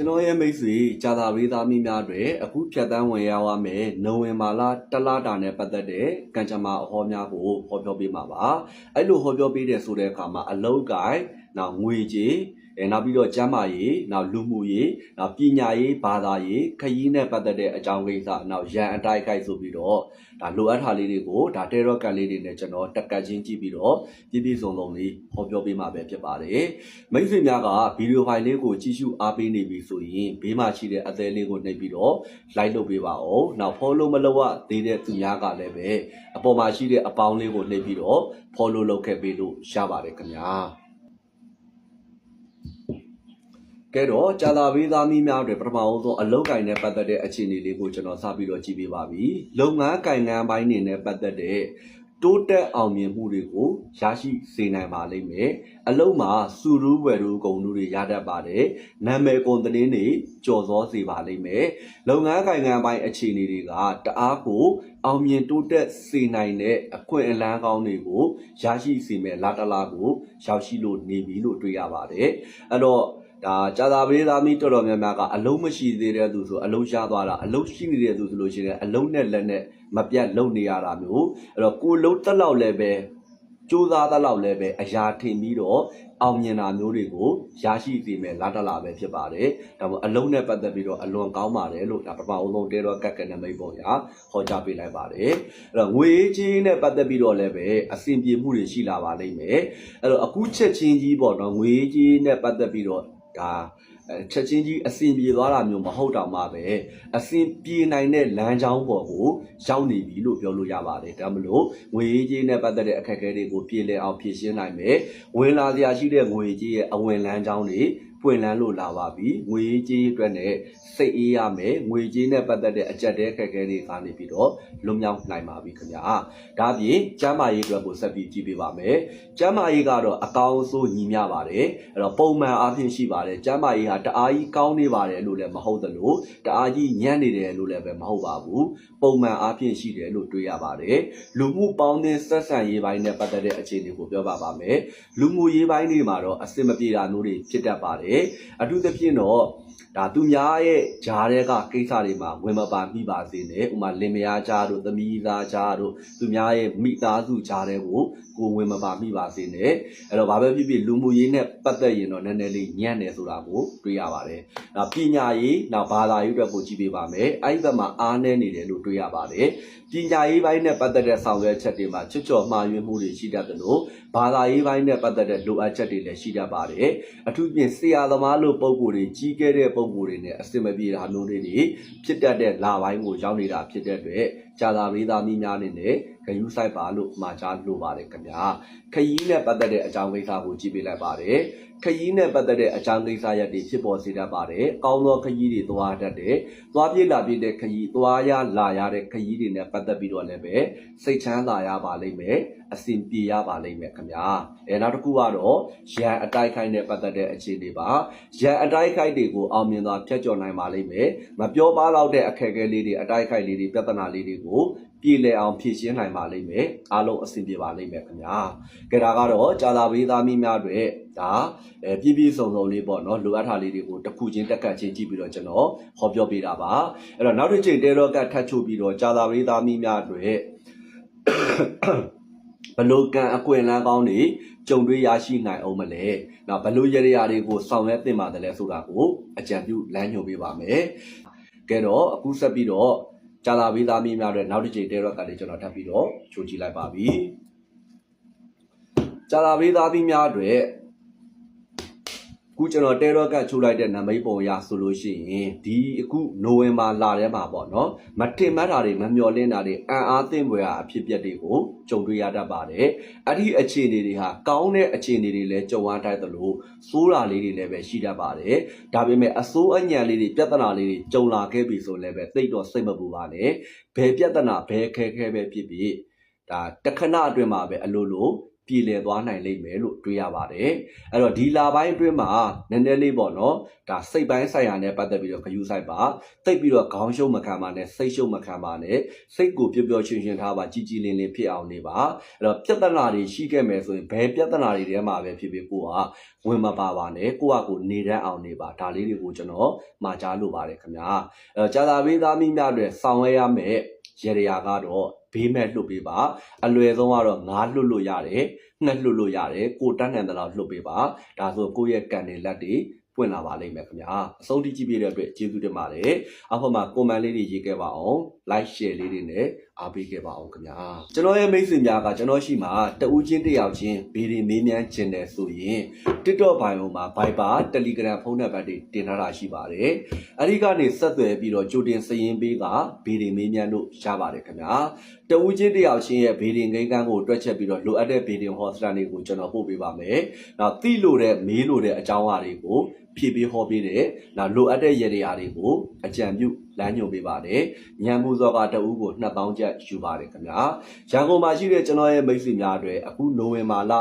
ကျွန်တော်ရဲ့မိတ်ဆွေဂျာသာပေးသားမိများတွေအခုဖြတ်တန်းဝင်ရောက်ရမယ်နိုဝင်ဘာလတလတာနဲ့ပတ်သက်တဲ့ကံကြမ္မာအဟောများကိုဟောပြောပေးမှာပါအဲ့လိုဟောပြောပေးတဲ့ဆိုတဲ့အခါမှာအလုံးကိုင်းနောက်ငွေကြေး အဲနောက်ပြီးတော့ကျမ်းမာရေးနောက်လူမှုရေးနောက်ပညာရေးဘာသာရေးခရီးနဲ့ပတ်သက်တဲ့အကြောင်းကိစ္စနောက်ရန်အတိုက်ခိုက်ဆိုပြီးတော့ဒါလိုအပ်တာလေးတွေကိုဒါတဲရော့ကန်လေးတွေနဲ့ကျွန်တော်တက်ကတ်ချင်းကြည့်ပြီးတော့ပြည့်ပြည့်စုံစုံလေးဟောပြောပေးမှာပဲဖြစ်ပါတယ်မိတ်ဆွေများကဗီဒီယိုဖိုင်လေးကိုကြည့်ရှုအားပေးနေပြီဆိုရင်ဘေးမှာရှိတဲ့အသေးလေးကိုနှိပ်ပြီးတော့ like လုပ်ပေးပါဦးနောက် follow မလုပ်ရသေးတဲ့သူများကလည်းပဲအပေါ်မှာရှိတဲ့အပေါင်းလေးကိုနှိပ်ပြီးတော့ follow လုပ်ခဲ့ပေးလို့ရပါတယ်ခင်ဗျာ ကဲတော့ကြာသာပေးသားမီးများတွေပထမအောင်ဆုံးအလုတ်ကင်နဲ့ပတ်သက်တဲ့အခြေအနေလေးကိုကျွန်တော်စပြီးတော့ကြည့်ပေးပါပြီလုပ်ငန်းကင်ငန်းပိုင်းနေနဲ့ပတ်သက်တဲ့တိုးတက်အောင်မြင်မှုတွေကိုရရှိစေနိုင်ပါလိမ့်မယ်အလုံးမှာစူရူးဝယ်ရူးဂုံလူတွေရတတ်ပါတယ်နာမည်ကုန်သတင်းတွေကြော်စောစေပါလိမ့်မယ်လုပ်ငန်းကင်ငန်းပိုင်းအခြေအနေတွေကတအားကိုအောင်မြင်တိုးတက်စေနိုင်တဲ့အခွင့်အလမ်းကောင်းတွေကိုရရှိစေမယ်လာတလာကိုရောက်ရှိလို့နေပြီလို့တွေ့ရပါတယ်အဲ့တော့ ဒါကြာသာပရိသားမီတော်တော်များများကအလုံးမရှိသေးတဲ့သူဆိုအလုံးရှားသွားတာအလုံးရှိနေတဲ့သူဆိုလို့ရှိရင်အလုံးနဲ့လက်နဲ့မပြတ်လုံနေရတာမျိုးအဲ့တော့ကိုလုံးတက်လောက်လည်းပဲကြိုးစားတက်လောက်လည်းပဲအရာထင်ပြီးတော့အောင်မြင်တာမျိုးတွေကိုရရှိစေမယ်လာတလာပဲဖြစ်ပါတယ်ဒါပေမဲ့အလုံးနဲ့ပတ်သက်ပြီးတော့အလွန်ကောင်းပါတယ်လို့ဒါပထမအဆုံးတဲတော့ကက်ကက်နဲ့မိတ်ပေါ်ရာဟောကြားပေးလိုက်ပါတယ်အဲ့တော့ငွေချင်းနဲ့ပတ်သက်ပြီးတော့လည်းပဲအဆင်ပြေမှုတွေရှိလာပါလိမ့်မယ်အဲ့တော့အခုချက်ချင်းကြီးပေါ့နော်ငွေချင်းနဲ့ပတ်သက်ပြီးတော့ ဒါအဲချက်ချင်းကြီးအစဉ်ပြေသွားတာမျိုးမဟုတ်တော့မှပဲအစဉ်ပြေနိုင်တဲ့လမ်းကြောင်းပေါ်ကိုရောက်နေပြီလို့ပြောလို့ရပါတယ်ဒါမလို့ငွေကြေးနဲ့ပတ်သက်တဲ့အခက်အခဲတွေကိုပြေလည်အောင်ဖြေရှင်းနိုင်မယ်ဝင်လာစရာရှိတဲ့ငွေကြေးရဲ့အဝင်လမ်းကြောင်းတွေ ပွင့်လန်းလို့လာပါပြီငွေကြေးအတွက်နဲ့စိတ်အေးရမယ်ငွေကြေးနဲ့ပတ်သက်တဲ့အကြက်တဲခက်ခဲတွေကနေပြီးတော့လွတ်မြောက်နိုင်ပါပြီခင်ဗျာဒါပြင်ကျမ်းမာရေးအတွက်ကိုဆက်ပြီးကြည့်ပေးပါမယ်ကျမ်းမာရေးကတော့အကောင်းဆုံးညီမျှပါတယ်အဲ့တော့ပုံမှန်အားဖြင့်ရှိပါတယ်ကျမ်းမာရေးဟာတအားကြီးကောင်းနေပါတယ်လို့လည်းမဟုတ်သလိုတအားကြီးညံ့နေတယ်လို့လည်းပဲမဟုတ်ပါဘူးပုံမှန်အားဖြင့်ရှိတယ်လို့တွေးရပါတယ်လူမှုပေါင်းသင်းဆက်ဆံရေးပိုင်းနဲ့ပတ်သက်တဲ့အခြေအနေကိုပြောပါပါမယ်လူမှုရေးပိုင်းတွေမှာတော့အစင်မပြေတာမျိုးတွေဖြစ်တတ်ပါတယ်အထူးသဖြင့်တော့ဒါသူများရဲ့ဂျားတဲ့ကကိစ္စတွေမှာဝင်မပါမိပါစေနဲ့ဥပမာလင်မယားဂျားတို့သမီးသားဂျားတို့သူများရဲ့မိသားစုဂျားတဲ့ကိုကိုဝင်မပါမိပါစေနဲ့အဲ့တော့ဘာပဲဖြစ်ဖြစ်လူမှုရေးနဲ့ပတ်သက်ရင်တော့နည်းနည်းလေးညံ့နေဆိုတာကိုတွေ့ရပါတယ်။နောက်ပညာရေးနောက်ဘာသာရေးအတွက်ကိုကြည့်ပေးပါမယ်။အဲ့ဒီဘက်မှာအားနည်းနေတယ်လို့တွေ့ရပါတယ်။ ပညာရေးပိုင်းနဲ့ပတ်သက်တဲ့ဆောင်ရွက်ချက်တွေမှာချွတ်ချော်မှားယွင်းမှုတွေရှိတတ်တယ်လို့ဘာသာရေးပိုင်းနဲ့ပတ်သက်တဲ့လိုအပ်ချက်တွေလည်းရှိတတ်ပါတယ်။အထူးဖြင့်ဆရာသမားလို့ပုံကိုယ်တွေကြီးခဲ့တဲ့ပုံကိုယ်တွေနဲ့အစင်မပြေတာမျိုးတွေဖြစ်တတ်တဲ့လာပိုင်းကိုရောက်နေတာဖြစ်တဲ့အတွက် ကြာသာပေးသားမိများအနေနဲ့ဂယုဆိုင်ပါလို့မှာကြားလိုပါတယ်ခင်ဗျာခရီးနဲ့ပတ်သက်တဲ့အကြောင်းကိစ္စကိုကြည့်ပေးလိုက်ပါတယ်ခရီးနဲ့ပတ်သက်တဲ့အကြောင်းကိစ္စရပ်တွေဖြစ်ပေါ်စေတတ်ပါတယ်ကောင်းသောခရီးတွေသွားတတ်တယ်သွားပြေးလာပြေးတဲ့ခရီးသွားရလာရတဲ့ခရီးတွေနဲ့ပတ်သက်ပြီးတော့လည်းပဲစိတ်ချမ်းသာရပါလိမ့်မယ်အဆင်ပြေရပါလိမ့်မယ်ခင်ဗျာအဲနောက်တစ်ခုကတော့ရန်အတိုက်ခိုက်နဲ့ပတ်သက်တဲ့အခြေအနေပါရန်အတိုက်ခိုက်တွေကိုအောင်မြင်စွာဖျက်ကျော်နိုင်ပါလိမ့်မယ်မပြောပါတော့တဲ့အခက်အခဲလေးတွေအတိုက်ခိုက်လေးတွေပြဿနာလေးတွေကိုပြည်လည်အောင်ဖြည့်ရှင်းနိုင်ပါလိမ့်မယ်အားလုံးအဆင်ပြေပါလိမ့်မယ်ခင်ဗျာကဲဒါကတော့ကြာသာပေးသားမိများတွေဒါအဲပြည်ပြည်စုံစုံလေးပေါ့နော်လိုအပ်တာလေးတွေကိုတစ်ခုချင်းတက်ကတ်ချင်းကြည့်ပြီးတော့ကျွန်တော်ဟောပြောပေးတာပါအဲ့တော့နောက်တစ်ချိန်တဲတော့ကတ်ထပ်ချုပ်ပြီးတော့ကြာသာပေးသားမိများတွေဘလို့ကံအကွင်လန်းကောင်းတွေကြုံတွေ့ရရှိနိုင်အောင်မလဲ။နောက်ဘလို့ရရရာတွေကိုဆောင်ရွက်သင့်ပါတယ်လဲဆိုတာကိုအကြံပြုလမ်းညွှန်ပေးပါမယ်။ကဲတော့အခုဆက်ပြီးတော့ ကြာလာပေးသားမိများတွေနောက်တစ်ချိန်တဲတော့ကလေးကျွန်တော်ထပ်ပြီးတော့ချိုးကြည့်လိုက်ပါပြီ။ကြာလာပေးသားမိများတွေ ခုကျွန်တော်တဲတော့ကချိုးလိုက်တဲ့နံပါတ်ပုံရဆိုလို့ရှိရင်ဒီအခုနိုဝင်ဘာလထဲမှာပေါ့နော်မတင်မတ်တာတွေမမျော်လင့်တာတွေအံ့အားသင့်ဖွယ်အဖြစ်အပျက်တွေကိုကြုံတွေ့ရတတ်ပါတယ်အဲ့ဒီအခြေအနေတွေဟာကောင်းတဲ့အခြေအနေတွေလည်းကြုံရတတ်သလိုစိုးတာလေးတွေလည်းပဲရှိတတ်ပါတယ်ဒါပေမဲ့အစိုးအညံလေးတွေပြဿနာလေးတွေကြုံလာခဲ့ပြီဆိုလည်းပဲသိတော့စိတ်မပူပါနဲ့ဘယ်ပြဿနာဘယ်ခဲခဲပဲဖြစ်ဖြစ်ဒါတခဏအတွင်းမှာပဲအလိုလို ပြည်လည်သွားနိုင်လိမ့်မယ်လို့တွေးရပါတယ်အဲ့တော့ဒီလာပိုင်းအတွင်းမှာနည်းနည်းလေးပေါ့နော်ဒါစိတ်ပိုင်းဆိုင်ရာနဲ့ပတ်သက်ပြီးတော့ဂယူဆိုင်ပါတိတ်ပြီးတော့ခေါင်းရှုံးမခံပါနဲ့စိတ်ရှုံးမခံပါနဲ့စိတ်ကိုပျော်ပျော်ရွှင်ရွှင်ထားပါကြည်ကြည်လင်လင်ဖြစ်အောင်နေပါအဲ့တော့ပြဿနာတွေရှိခဲ့မယ်ဆိုရင်ဘယ်ပြဿနာတွေထဲမှာပဲဖြစ်ဖြစ်ကိုကဝင်မပါပါနဲ့ကိုကကိုနေတတ်အောင်နေပါဒါလေးတွေကိုကျွန်တော်မှာကြားလိုပါတယ်ခင်ဗျာအဲ့တော့ကြာသာပေးသားမိများတွေဆောင်ရွက်ရမယ် ရေရရာကတော့ဘေးမဲ့လွတ်ပေးပါအလွယ်ဆုံးကတော့ငါးလွတ်လို့ရတယ်ငှက်လွတ်လို့ရတယ်ကိုတန်းနိုင်တဲ့လောက်လွတ်ပေးပါဒါဆိုကိုယ့်ရဲ့ကန်တွေလက်တွေ ပွင့်လာပါလိမ့်မယ်ခင်ဗျာအဆုံးထိကြည့်ပြတဲ့အတွက်ကျေးဇူးတင်ပါတယ်အောက်ဖက်မှာ comment လေးတွေရေးခဲ့ပါအောင် like share လေးတွေနဲ့အားပေးခဲ့ပါအောင်ခင်ဗျာကျွန်တော်ရဲ့မိတ်ဆွေများကကျွန်တော်ရှိမှာတဦးချင်းတစ်ယောက်ချင်းဗီဒီမေးမြန်းခြင်းတယ်ဆိုရင် TikTok ဘိုင်ပေါ်မှာ Viber Telegram ဖုန်းနံပါတ်တွေတင်ထားတာရှိပါတယ်အဲဒီကနေဆက်သွယ်ပြီးတော့ကြိုတင်စည်ရင်းပေးကဗီဒီမေးမြန်းလို့ရပါတယ်ခင်ဗျာတဦးချင်းတစ်ယောက်ချင်းရဲ့ဗီဒီကိန်းကန်းကိုတွက်ချက်ပြီးတော့လိုအပ်တဲ့ဗီဒီဟောစတာတွေကိုကျွန်တော်ပို့ပေးပါမယ်နောက်သိလို့တဲ့မေးလို့တဲ့အကြောင်းအရာတွေကို ဖြည့်ပေးဟောပေးတယ်နောက်လိုအပ်တဲ့ရည်ရည်အားတွေကိုအကြံပြုလမ်းညွှန်ပေးပါတယ်ညံပူဇော်ကတဦးကို2000ကျပ်ယူပါတယ်ခင်ဗျာရန်ကုန်မှာရှိတဲ့ကျွန်တော်ရဲ့မိတ်ဆွေများအတွက်အခုနိုဝင်ဘာလ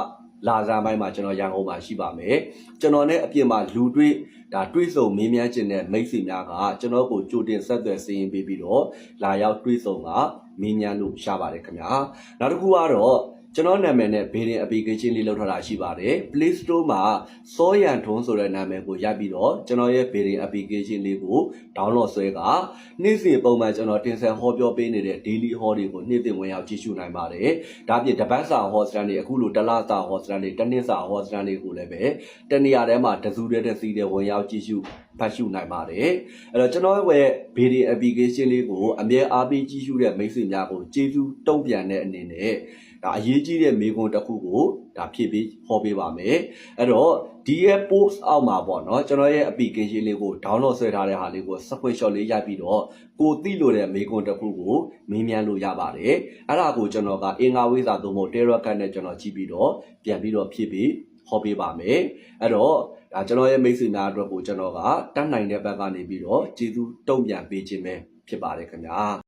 လာစားပိုင်းမှာကျွန်တော်ရန်ကုန်မှာရှိပါမယ်ကျွန်တော်နဲ့အပြင်မှာလူတွေ့ဒါတွေးဆုံမင်းမြန်းခြင်းတဲ့မိတ်ဆွေများကကျွန်တော်ကိုကြိုတင်ဆက်သွယ်စီရင်ပေးပြီးတော့လာရောက်တွေးဆုံကမင်းမြန်းလို့ရပါတယ်ခင်ဗျာနောက်တစ်ခုကတော့ ကျွန်တော်နာမည်နဲ့ဘေးရင် application လေးလောက်ထားတာရှိပါတယ် Play Store မှာစောရန်ထွန်းဆိုတဲ့နာမည်ကိုရိုက်ပြီးတော့ကျွန်တော်ရဲ့ဘေးရင် application လေးကို download ဆွဲကနေ့စဉ်ပုံမှန်ကျွန်တော်တင်ဆက်ဟောပြောပေးနေတဲ့ daily hall တွေကိုနေ့စဉ်ဝင်ရောက်ကြည့်ရှုနိုင်ပါတယ်ဒါပြင်တပတ်စာဟောစတန်တွေအခုလိုတစ်လစာဟောစတန်တွေတစ်နှစ်စာဟောစတန်တွေကိုလည်းပဲတနေရာထဲမှာတစုတည်းတစ်စီးတည်းဝင်ရောက်ကြည့်ရှုဖတ်ရှုနိုင်ပါတယ်အဲ့တော့ကျွန်တော်ရဲ့ဘေးရင် application လေးကိုအမြဲအားပေးကြည့်ရှုတဲ့မိတ်ဆွေများကိုကျေးဇူးတုံ့ပြန်တဲ့အနေနဲ့ ဒါအရေးကြီးတဲ့မေခွန်းတစ်ခုကိုဒါဖြည့်ပေးဟောပေးပါမယ်အဲ့တော့ဒီရဲ့ post အောက်မှာပေါ့နော်ကျွန်တော်ရဲ့ application လေးကို download ဆွဲထားတဲ့ဟာလေးကို screenshot လေးရိုက်ပြီးတော့ကိုသိလို့တဲ့မေခွန်းတစ်ခုကိုမေးမြန်းလို့ရပါတယ်အဲ့ဒါကိုကျွန်တော်ကအင်္ဂါဝိစာသို့မဟုတ် Telegram နဲ့ကျွန်တော်ကြည့်ပြီးတော့ပြန်ပြီးတော့ဖြည့်ပေးဟောပေးပါမယ်အဲ့တော့ဒါကျွန်တော်ရဲ့မိတ်ဆွေများအတွက်ကိုကျွန်တော်ကတတ်နိုင်တဲ့ဘက်ကနေပြီးတော့ကျေးဇူးတုံ့ပြန်ပေးခြင်းပဲဖြစ်ပါတယ်ခင်ဗျာ